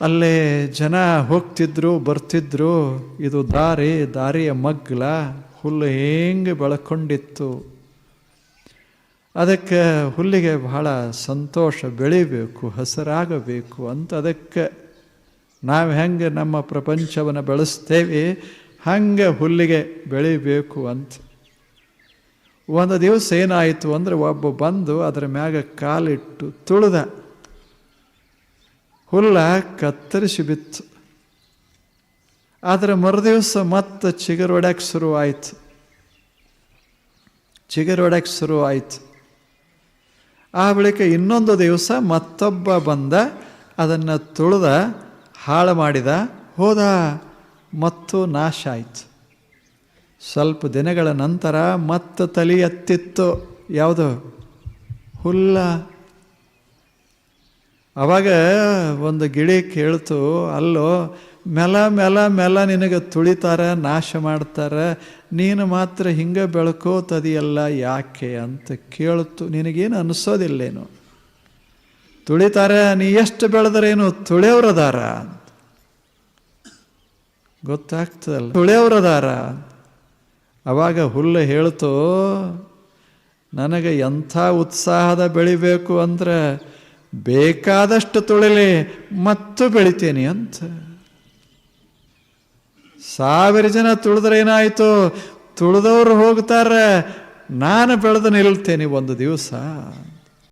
ಅಲ್ಲೇ ಜನ ಹೋಗ್ತಿದ್ರು, ಬರ್ತಿದ್ರು. ಇದು ದಾರಿ, ದಾರಿಯ ಮಗ್ಲ. ಹುಲ್ಲು ಹೆಂಗೆ ಬೆಳ್ಕೊಂಡಿತ್ತು. ಅದಕ್ಕೆ ಹುಲ್ಲಿಗೆ ಬಹಳ ಸಂತೋಷ, ಬೆಳಿಬೇಕು, ಹಸರಾಗಬೇಕು ಅಂತ ಅದಕ್ಕೆ ನಾವು ಹೆಂಗೆ ನಮ್ಮ ಪ್ರಪಂಚವನ್ನು ಬೆಳೆಸ್ತೇವೆ, ಹಂಗೆ ಹುಲ್ಲಿಗೆ ಬೆಳಿಬೇಕು ಅಂತ. ಒಂದು ದಿವಸ ಏನಾಯಿತು ಅಂದರೆ ಒಬ್ಬ ಬಂದು ಅದರ ಮ್ಯಾಗ ಕಾಲಿಟ್ಟು ತುಳಿದ. ಹುಲ್ಲ ಕತ್ತರಿಸಿ ಬಿತ್ತು. ಆದರೆ ಮರುದಿವಸ ಮತ್ತೆ ಚಿಗುರೊಡಕ್ಕೆ ಶುರುವಾಯಿತು. ಚಿಗುರೊಡಕ್ಕೆ ಶುರುವಾಯಿತು. ಆ ಬಳಿಕ ಇನ್ನೊಂದು ದಿವಸ ಮತ್ತೊಬ್ಬ ಬಂದ, ಅದನ್ನು ತುಳಿದ, ಹಾಳು ಮಾಡಿದ, ಹೋದ, ಮತ್ತು ನಾಶ ಆಯಿತು. ಸ್ವಲ್ಪ ದಿನಗಳ ನಂತರ ಮತ್ತೆ ತಲೆ ಎತ್ತಿತ್ತು. ಯಾವುದು? ಹುಲ್ಲ. ಅವಾಗ ಒಂದು ಗಿಳಿ ಕೇಳ್ತು, ಅಲ್ಲೋ, ಮೆಲ ಮೆಲ ಮೆಲ ನಿನಗೆ ತುಳಿತಾರ, ನಾಶ ಮಾಡ್ತಾರ, ನೀನು ಮಾತ್ರ ಹಿಂಗೆ ಬೆಳ್ಕೋತದಿಯಲ್ಲ, ಯಾಕೆ? ಅಂತ ಕೇಳ್ತು. ನಿನಗೇನು ಅನಿಸೋದಿಲ್ಲೇನು? ತುಳಿತಾರ, ನೀ ಎಷ್ಟು ಬೆಳೆದ್ರೇನು ತುಳಿಯವ್ರದಾರ ಗೊತ್ತಾಗ್ತದಲ್ಲ. ತುಳಿಯವ್ರದಾರ ಅವಾಗ ಹುಲ್ಲು ಹೇಳ್ತು, ನನಗೆ ಎಂಥ ಉತ್ಸಾಹದ ಬೆಳಿಬೇಕು ಅಂದ್ರೆ ಬೇಕಾದಷ್ಟು ತೊಳೆಲೆ ಮತ್ತು ಬೆಳಿತೇನೆ ಅಂತ. ಸಾವಿರ ಜನ ತುಳಿದ್ರೆ ಏನಾಯಿತು? ತುಳಿದವ್ರು ಹೋಗ್ತಾರೆ ನಾನು ಬೆಳೆದು ನಿಲ್ತೇನೆ ಒಂದು ದಿವಸ.